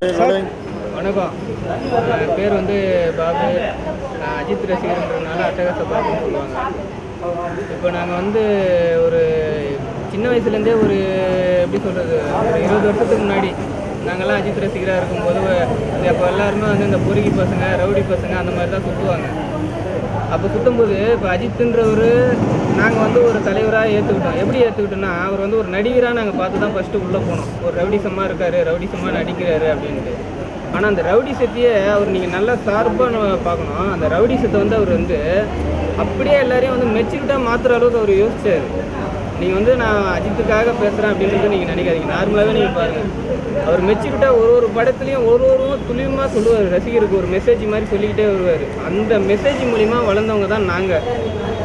வணக்கம். என் பேர் வந்து பாபு. அஜித் ரசிகர்ன்றதுனால அட்டகாச பாபுன்னு சொல்லுவாங்க. இப்போ நாங்கள் வந்து ஒரு சின்ன வயசுலேருந்தே ஒரு எப்படி சொல்கிறது ஒரு இருபது வருஷத்துக்கு முன்னாடி நாங்கள்லாம் அஜித் ரசிகராக இருக்கும்போது அப்போ எல்லாருமே வந்து இந்த பொறுக்கி பசங்க ரவுடி பசங்க அந்த மாதிரி தான் சுற்றுவாங்க அப்போ சுற்றும்போது இப்போ அஜித்துன்றவர் நாங்கள் வந்து ஒரு தலைவராக ஏற்றுக்கிட்டோம் எப்படி ஏற்றுக்கிட்டோன்னா அவர் வந்து ஒரு நடிகராக நாங்கள் பார்த்து தான் ஃபஸ்ட்டு உள்ளே போனோம். ஒரு ரவுடிசமாக இருக்கார் ரவுடிசமாக நடிக்கிறாரு அப்படின்ட்டு. ஆனால் அந்த ரவுடி ரவுடிசத்தையே அவர் நீங்கள் நல்லா சார்பாக பார்க்கணும். அந்த ரவுடி சத்தை வந்து அவர் வந்து அப்படியே எல்லாரையும் வந்து மெச்சூரிட்டாக மாற்றுற அளவுக்கு அவர் யோசிச்சார். நீங்கள் வந்து நான் அஜித்துக்காக பேசுகிறேன் அப்படின்றது நீங்கள் நினைக்காதீங்க. நார்மலாகவே நீங்கள் பாருங்கள் அவர் மெச்சூரிட்டாக ஒரு ஒரு படத்துலையும் ஒரு ஒரு துல்லியமாக சொல்லுவார். ரசிகருக்கு ஒரு மெசேஜ் மாதிரி சொல்லிக்கிட்டே வருவார். அந்த மெசேஜ் மூலிமா வளர்ந்தவங்க தான் நாங்கள்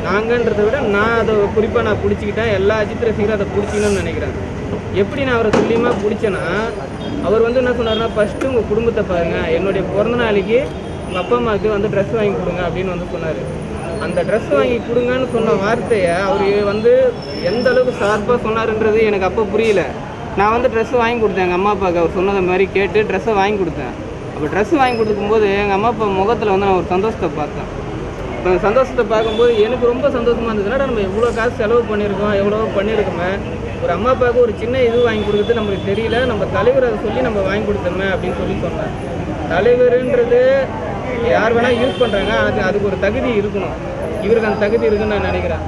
நாங்கன்றதை விட நான் அதை குறிப்பாக நான் பிடிச்சிக்கிட்டேன் எல்லா அஜித் ரசிகரும் அதை பிடிச்சிக்கணும்னு நினைக்கிறேன். எப்படி நான் அவரை துல்லியமாக பிடிச்சேன்னா அவர் வந்து என்ன சொன்னார்னா ஃபஸ்ட்டு உங்கள் குடும்பத்தை பாருங்கள் என்னுடைய பிறந்த நாளைக்கு உங்கள் அப்பா அம்மாவுக்கு வந்து ட்ரெஸ் வாங்கி கொடுங்க அப்படின்னு வந்து சொன்னார். அந்த ட்ரெஸ் வாங்கி கொடுங்கன்னு சொன்ன வார்த்தையை அவர் வந்து எந்த அளவுக்கு சார்பாக சொன்னாருன்றது எனக்கு அப்போ புரியல. நான் வந்து ட்ரெஸ் வாங்கி கொடுத்தேன். எங்கள் அம்மா அப்பாவுக்கு அவர் சொன்னதை மாதிரி கேட்டு ட்ரெஸ்ஸை வாங்கி கொடுத்தேன். அப்போ ட்ரெஸ் வாங்கி கொடுக்கும்போது எங்கள் அம்மா அப்பா முகத்தில் வந்து நான் ஒரு சந்தோஷத்தை பார்த்தேன். இப்போ அந்த சந்தோஷத்தை பார்க்கும்போது எனக்கு ரொம்ப சந்தோஷமாக இருந்ததுன்னா நம்ம எவ்வளோ காசு செலவு பண்ணியிருக்கோம் எவ்வளோ பண்ணியிருக்கோமே. ஒரு அம்மா அப்பாவுக்கு ஒரு சின்ன இது வாங்கி கொடுக்குறது நம்மளுக்கு தெரியல. நம்ம தலைவர் அதை சொல்லி நம்ம வாங்கி கொடுத்தோமே அப்படின்னு சொல்லி சொன்னேன் தலைவருன்றது யார் வேணால் யூஸ் பண்ணுறாங்க அது அதுக்கு ஒரு தகுதி இருக்கணும். இவருக்கு அந்த தகுதி இருக்குன்னு நான் நினைக்கிறேன்.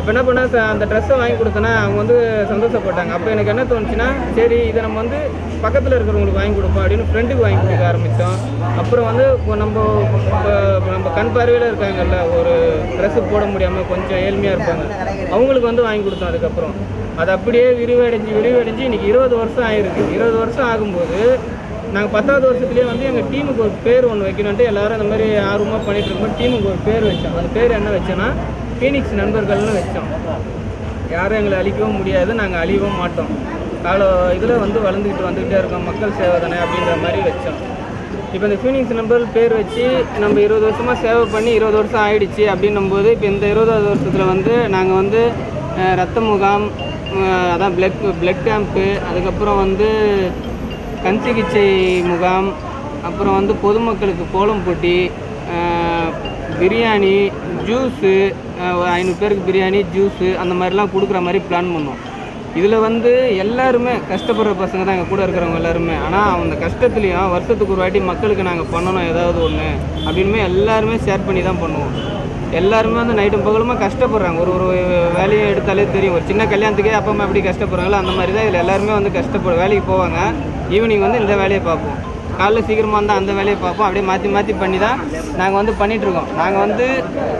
இப்போ என்ன பண்ண அந்த ட்ரெஸ்ஸை வாங்கி கொடுத்தேன்னா அவங்க வந்து சந்தோஷப்பட்டாங்க. அப்போ எனக்கு என்ன தோணுச்சுன்னா சரி இதை நம்ம வந்து பக்கத்தில் இருக்கிறவங்களுக்கு வாங்கி கொடுப்போம் அப்படின்னு ஃப்ரெண்டுக்கு வாங்கி கொடுக்க ஆரம்பித்தோம் அப்புறம் வந்து இப்போ நம்ம இப்போ நம்ம கண் பார்வையில் இருக்காங்கல்ல ஒரு ட்ரெஸ்ஸு போட முடியாமல் கொஞ்சம் ஏழ்மையாக இருப்பாங்க. அவங்களுக்கு வந்து வாங்கி கொடுத்தோம் அதுக்கப்புறம். அது அப்படியே விரிவடைஞ்சு விரிவடைஞ்சு இன்றைக்கி இருபது வருஷம் ஆயிருக்கு. இருபது வருஷம் ஆகும்போது நாங்கள் பத்தாவது வருஷத்துலேயே வந்து எங்கள் டீமுக்கு ஒரு பேர் ஒன்று வைக்கணுன்ட்டு எல்லாரும் இந்த மாதிரி ஆர்வமாக பண்ணிகிட்டு இருக்கும்போது டீமுக்கு ஒரு பேர் வச்சோம். அந்த பேர் என்ன வச்சோன்னா ஃபீனிக்ஸ் நண்பர்கள்னு வச்சோம். யாரும் எங்களை அழிக்கவும் முடியாது நாங்கள் அழியவும் மாட்டோம். கால இதில் வந்து வளர்ந்துக்கிட்டு வந்துக்கிட்டே இருக்கோம். மக்கள் சேவை தானே அப்படின்ற மாதிரி வச்சோம். இப்போ இந்த ஃபீனிக்ஸ் நம்பர் பேர் வச்சு நம்ம இருபது வருஷமாக சேவை பண்ணி இருபது வருஷம் ஆயிடுச்சு அப்படின்னும் போது இப்போ இந்த இருபதாவது வருஷத்தில் வந்து நாங்கள் வந்து ரத்த முகாம் அதான் பிளட் பிளட் கேம்ப்பு அதுக்கப்புறம் வந்து கண் சிகிச்சை முகாம் அப்புறம் வந்து பொதுமக்களுக்கு கோலம் போட்டி பிரியாணி ஜூஸு ஐநூறு பேருக்கு பிரியாணி ஜூஸு அந்த மாதிரிலாம் கொடுக்குற மாதிரி பிளான் பண்ணோம். இதில் வந்து எல்லாருமே கஷ்டப்படுற பசங்க தான் எங்கள் கூட இருக்கிறவங்க எல்லாருமே. ஆனால் அந்த கஷ்டத்துலேயும் வருஷத்துக்கு ஒரு வாட்டி மக்களுக்கு நாங்கள் பண்ணணும் ஏதாவது ஒன்று அப்படின்னுமே எல்லாருமே ஷேர் பண்ணி தான் பண்ணுவோம். எல்லாருமே வந்து நைட்டும் பகலுமா கஷ்டப்படுறாங்க. ஒரு ஒரு வேலையை எடுத்தாலே தெரியும். ஒரு சின்ன கல்யாணத்துக்கே அப்பா அம்மா எப்படி கஷ்டப்படுறாங்களோ அந்த மாதிரி தான் இதில் எல்லாருமே வந்து கஷ்டப்படு வேலைக்கு போவாங்க. ஈவினிங் வந்து இந்த வேலையை பார்ப்போம். காலைல சீக்கிரமாக இருந்தால் அந்த வேலையை பார்ப்போம். அப்படியே மாற்றி மாற்றி பண்ணி தான் நாங்கள் வந்து பண்ணிகிட்ருக்கோம் நாங்கள் வந்து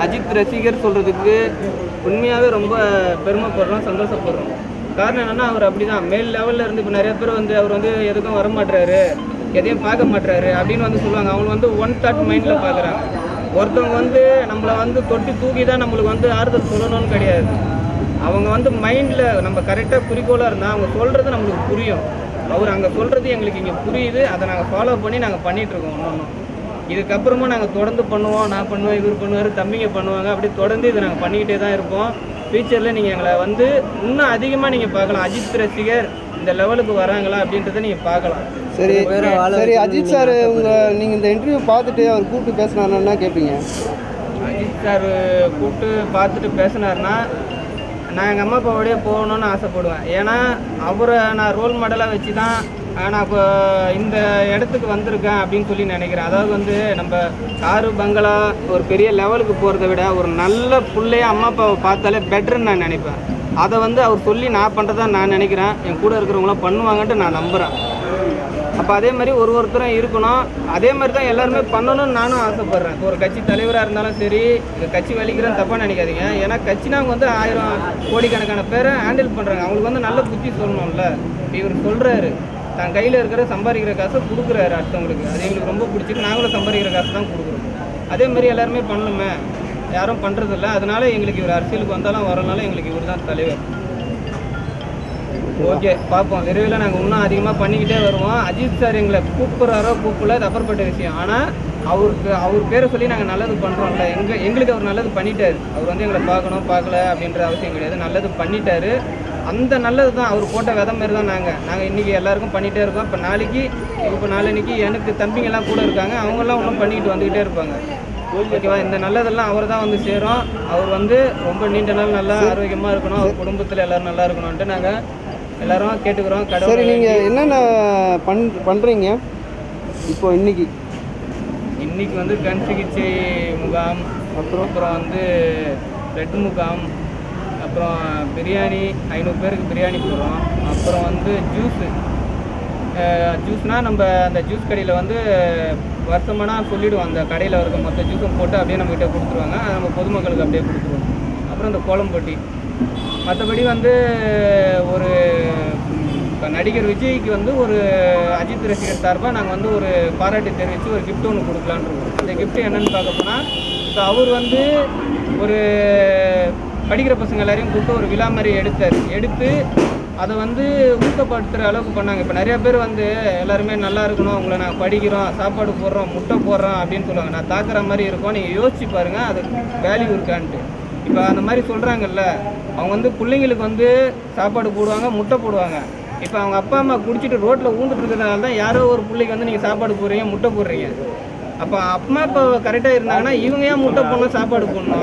அஜித் ரசிகர் சொல்கிறதுக்கு உண்மையாகவே ரொம்ப பெருமைப்படுறோம் சந்தோஷப்படுறோம். காரணம் என்னென்னா அவர் அப்படி தான் மேல் லெவலில் இருந்து இப்போ நிறைய பேர் வந்து அவர் வந்து எதுக்கும் வர மாட்டுறாரு எதையும் பார்க்க மாட்டுறாரு அப்படின்னு வந்து சொல்லுவாங்க. அவங்க வந்து ஒன் தாட் மைண்டில் பார்க்குறாங்க ஒருத்தவங்க வந்து நம்மளை வந்து தொட்டி தூக்கி தான் நம்மளுக்கு வந்து ஆறுதல் சொல்லணும்னு கிடையாது. அவங்க வந்து மைண்டில் நம்ம கரெக்டாக குறிக்கோளாக இருந்தால் அவங்க சொல்கிறது நம்மளுக்கு புரியும். அவர் அங்கே சொல்கிறது எங்களுக்கு இங்கே புரியுது. அதை நாங்கள் ஃபாலோ பண்ணி நாங்கள் பண்ணிகிட்ருக்கோம் ஒன்று ஒன்றும் இதுக்கப்புறமா நாங்கள் தொடர்ந்து பண்ணுவோம். நான் பண்ணுவேன் இவர் பண்ணுவார் தம்பிங்க பண்ணுவாங்க. அப்படி தொடர்ந்து இதை நாங்கள் பண்ணிக்கிட்டே தான் இருப்போம். ஃபியூச்சரில் நீங்கள் எங்களை வந்து இன்னும் அதிகமாக நீங்கள் பார்க்கலாம். அஜித் ரசிகர் இந்த லெவலுக்கு வராங்களா அப்படின்றத நீங்கள் பார்க்கலாம். சரி சரி அஜித் சார் உங்க நீங்க இந்த இன்டர்வியூ பார்த்துட்டு அவர் கூப்பிட்டு பேசினாருன்னா என்ன கேட்பீங்க அஜித் சார் கூப்பிட்டு பார்த்துட்டு பேசினாருன்னா நான் எங்கள் அம்மா அப்பாவோடய போகணுன்னு ஆசைப்படுவேன். ஏன்னா அவரை நான் ரோல் மாடலாக வச்சு தான் நான் இப்போ இந்த இடத்துக்கு வந்திருக்கேன் அப்படின்னு சொல்லி நினைக்கிறேன். அதாவது வந்து நம்ம காரு பங்களா ஒரு பெரிய லெவலுக்கு போகிறத விட ஒரு நல்ல பிள்ளைய அம்மா அப்பாவை பார்த்தாலே பெட்டர்னு நான் நினைப்பேன். அதை வந்து அவர் சொல்லி நான் பண்ணுறதா நான் நினைக்கிறேன். என் கூட இருக்கிறவங்களாம் பண்ணுவாங்கன்ட்டு நான் நம்புகிறேன் அப்போ அதே மாதிரி ஒரு ஒருத்தரும் இருக்கணும். அதே மாதிரி தான் எல்லாருமே பண்ணணும்னு நானும் ஆசைப்பட்றேன். இப்போ ஒரு கட்சி தலைவராக இருந்தாலும் சரி கட்சி வலிக்கிறேன்னு தப்பாக நினைக்காதீங்க. ஏன்னா கட்சினா அவங்க வந்து ஆயிரம் கோடிக்கணக்கான பேரை ஹேண்டில் பண்ணுறாங்க அவங்களுக்கு வந்து நல்ல புத்தி சொல்லணும்ல. இவர் சொல்கிறாரு தன் கையில் இருக்கிற சம்பாதிக்கிற காசை கொடுக்குறாரு அடுத்தவங்களுக்கு. அது எங்களுக்கு ரொம்ப பிடிச்சிருக்கு. நாங்களும் சம்பாதிக்கிற காசு தான் கொடுக்குறோம். அதே மாதிரி எல்லாருமே பண்ணணுமே. யாரும் பண்ணுறதில்ல அதனால எங்களுக்கு இவர் அரசியலுக்கு வந்தாலும் வரனாலும் எங்களுக்கு இவர் தான் தலைவர். ஓகே பார்ப்போம். விரைவில் நாங்கள் இன்னும் அதிகமாக பண்ணிக்கிட்டே வருவோம். அஜித் சார் எங்களை கூப்பிட்றாரோ கூப்பிடல அது அப்புறப்பட்ட விஷயம். ஆனால் அவருக்கு அவர் பேரை சொல்லி நாங்கள் நல்லது பண்ணுறோம்ல எங்க எங்களுக்கு அவர் நல்லது பண்ணிட்டாரு. அவர் வந்து எங்களை பார்க்கணும் பார்க்கல அப்படின்ற அவசியம் கிடையாது. நல்லது பண்ணிட்டாரு. அந்த நல்லது தான் அவர் போட்ட விதை மாதிரி தான் நாங்கள் நாங்கள் இன்றைக்கி எல்லாருக்கும் பண்ணிகிட்டே இருக்கோம். இப்போ நாளைக்கு இப்போ நாளைக்கு எனக்கு தம்பிங்கெல்லாம் கூட இருக்காங்க. அவங்கெல்லாம் இன்னும் பண்ணிக்கிட்டு வந்துக்கிட்டே இருப்பாங்க. ஓகேவா? இந்த நல்லதெல்லாம் அவர் தான் வந்து சேரும். அவர் வந்து ரொம்ப நீண்ட நாள் நல்லா ஆரோக்கியமாக இருக்கணும். அவர் குடும்பத்தில் எல்லாரும் நல்லா இருக்கணும்ன்ட்டு நாங்கள் எல்லாரும் கேட்டுக்கிறோம் சரி நீங்கள் என்னென்ன பண் பண்ணுறீங்க இப்போ இன்னைக்கு. இன்னைக்கு வந்து கண் சிகிச்சை முகாம் அப்புறம்? அப்புறம் வந்து பிளட் முகாம் அப்புறம் பிரியாணி ஐநூறு பேருக்கு பிரியாணி போடுறோம். அப்புறம் வந்து ஜூஸு ஜூஸ்னால் நம்ம அந்த ஜூஸ் கடையில் வந்து வருஷமானா சொல்லிவிடுவோம் அந்த கடையில் இருக்க மொத்த ஜூஸும் போட்டு அப்படியே நம்மகிட்ட கொடுத்துருவாங்க. நம்ம பொதுமக்களுக்கு அப்படியே கொடுத்துருவோம். அப்புறம் இந்த கோலம் போட்டி மற்றபடி வந்து ஒரு இப்போ நடிகர் விஜய்க்கு வந்து ஒரு அஜித் ரசிகர் சார்பாக நாங்கள் வந்து ஒரு பாராட்டு தெரிவித்து ஒரு கிஃப்ட் ஒன்று கொடுக்கலான்னு இருக்கோம். அந்த கிஃப்ட் என்னென்னு பார்க்க போனால் இப்போ அவர் வந்து ஒரு படிக்கிற பசங்க எல்லாரையும் கூப்பிட்டு ஒரு விழா மாதிரி எடுத்தார். எடுத்து அதை வந்து ஊக்கப்படுத்துகிற அளவுக்கு பண்ணாங்க. இப்போ நிறையா பேர் வந்து எல்லாருமே நல்லா இருக்கணும் உங்களை நான் படிக்கிறோம் சாப்பாடு போடுறோம் முட்டை போடுறோம் அப்படின்னு சொல்லுவாங்க. நான் தாக்குற மாதிரி இருக்கும் நீங்கள் யோசிச்சு பாருங்கள் அது வேல்யூ இருக்கான்ட்டு. இப்போ அந்த மாதிரி சொல்கிறாங்கல்ல அவங்க வந்து பிள்ளைங்களுக்கு வந்து சாப்பாடு போடுவாங்க முட்டை போடுவாங்க. இப்போ அவங்க அப்பா அம்மா குடிச்சிட்டு ரோட்டில் ஊந்துட்டு இருக்கிறதுனால தான் யாரோ ஒரு பிள்ளைக்கு வந்து நீங்கள் சாப்பாடு போடுறீங்க முட்டை போடுறீங்க. அப்போ அம்மா அப்பா கரெக்டாக இருந்தாங்கன்னா இவங்க ஏன் முட்டை போடணும் சாப்பாடு போடணும்?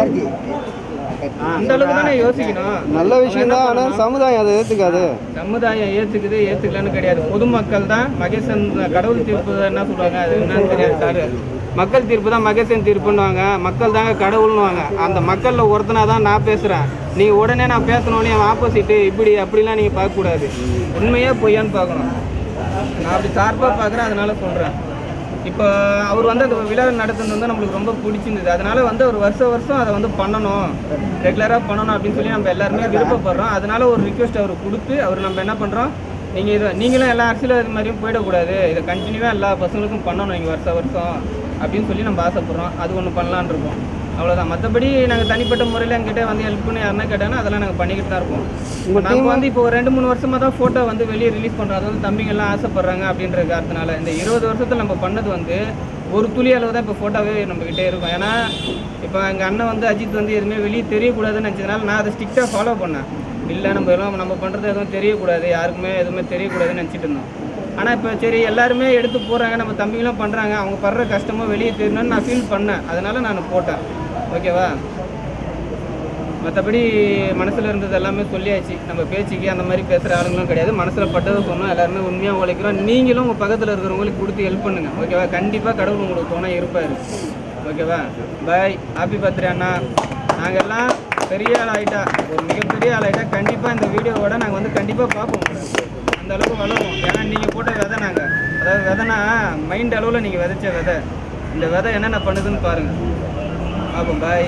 அந்த அளவுக்கு தானே யோசிக்கணும். நல்ல விஷயம் தான் ஆனால் சமுதாயம் அதை ஏற்றுக்காது சமுதாயம் ஏற்றுக்குது ஏற்றுக்கலன்னு கிடையாது. பொதுமக்கள் தான் மகேசன் கடவுள் தீர்ப்பு என்ன சொல்லுவாங்க அது என்னன்னு தெரியாது சார். மக்கள் தீர்ப்பு தான் மகேசன் தீர்ப்புன்னுவாங்க. மக்கள் தாங்க கடவுள்னுவாங்க. அந்த மக்களில் ஒருத்தனா தான் நான் பேசுகிறேன் நீங்கள் உடனே நான் பேசணுன்னே அவன் ஆப்போசிட்டு இப்படி அப்படிலாம் நீங்கள் பார்க்கக்கூடாது உண்மையாக பொய்யான்னு பார்க்கணும். நான் அப்படி சார்பாக பார்க்குறேன் அதனால சொல்கிறேன் இப்போ அவர் வந்து அந்த விழா நடத்துனது வந்து நம்மளுக்கு ரொம்ப பிடிச்சிருந்தது. அதனால வந்து ஒரு வருஷம் வருஷம் அதை வந்து பண்ணணும். ரெகுலராக பண்ணணும் அப்படின்னு சொல்லி நம்ம எல்லாருமே விருப்பப்படுறோம். அதனால ஒரு ரிக்வெஸ்ட் அவர் கொடுத்து அவர் நம்ம என்ன பண்ணுறோம் நீங்கள் இதை நீங்களும் எல்லா அரசியலும் இது மாதிரியும் போயிடக்கூடாது. இதை கண்டினியூவாக எல்லா பசங்களுக்கும் பண்ணணும். நீங்கள் வருஷம் வருஷம். அப்படின்னு சொல்லி நம்ம ஆசைப்படுறோம். அது ஒன்று பண்ணலான்னு இருக்கோம். அவ்வளோதான் மற்றபடி நாங்கள் தனிப்பட்ட முறையில் எங்கிட்ட வந்து ஹெல்ப் பண்ணி யாருன்னா கேட்டாங்கன்னா அதெல்லாம் நாங்கள் பண்ணிக்கிட்டு தான் இருக்கோம். உங்க நாங்கள் வந்து இப்போ ஒரு ரெண்டு மூணு வருஷமாக தான் ஃபோட்டோ வந்து வெளியே ரிலீஸ் பண்ணுறோம் அது வந்து தம்பிங்கெல்லாம் ஆசைப்படுறாங்க அப்படின்ற காரணத்தினால. இந்த இருபது வருஷத்தில் நம்ம பண்ணது வந்து ஒரு துளி அளவு தான் இப்போ ஃபோட்டோவே நம்மக்கிட்டே இருக்கும். ஏன்னா இப்போ எங்கள் அண்ணன் வந்து அஜித் வந்து எதுவுமே வெளியே தெரியக்கூடாதுன்னு நினச்சதுனால நான் அதை ஸ்ட்ரிக்டாக ஃபாலோ பண்ணேன். இல்லை நம்ம எல்லாம் நம்ம பண்ணுறது எதுவும் தெரியக்கூடாது. யாருக்குமே எதுவுமே தெரியக்கூடாதுன்னு நினச்சிட்டு இருந்தோம். ஆனால் இப்போ சரி எல்லாருமே எடுத்து போகிறாங்க நம்ம தம்பிங்களும் பண்ணுறாங்க அவங்க படுற கஷ்டமும் வெளியே தெரியணும்னு நான் ஃபீல் பண்ணேன். அதனால் நான் போட்டேன். ஓகேவா? மற்றபடி மனசில் இருந்தது எல்லாமே சொல்லியாச்சு. நம்ம பேச்சுக்கு அந்த மாதிரி பேசுகிற ஆளுங்களும் கிடையாது. மனசில் பட்டதை சொன்னோம். எல்லாருமே உண்மையாக உழைக்கிறோம். நீங்களும் உங்கள் பக்கத்தில் இருக்கிறவங்களுக்கு கொடுத்து ஹெல்ப் பண்ணுங்கள் ஓகேவா? கண்டிப்பாக கடவுள் உங்களுக்கு துணை இருப்பார். ஓகேவா? பாய் ஹாப்பி பர்த்டே அண்ணா. நாங்கள் எல்லாம் பெரிய ஆள் ஆகிட்டா ஒரு மிகப்பெரிய ஆள் ஆகிட்டா கண்டிப்பாக இந்த வீடியோவோட நாங்கள் வந்து கண்டிப்பாக பார்ப்போம். அந்த அளவுக்கு வளரும். ஏன்னா நீங்கள் போட்ட விதை நாங்கள் அதாவது விதைனா மைண்ட் அளவில் நீங்கள் விதைச்ச விதை. இந்த விதை என்னென்ன பண்ணுதுன்னு பாருங்கள் பார்ப்போம் பாய்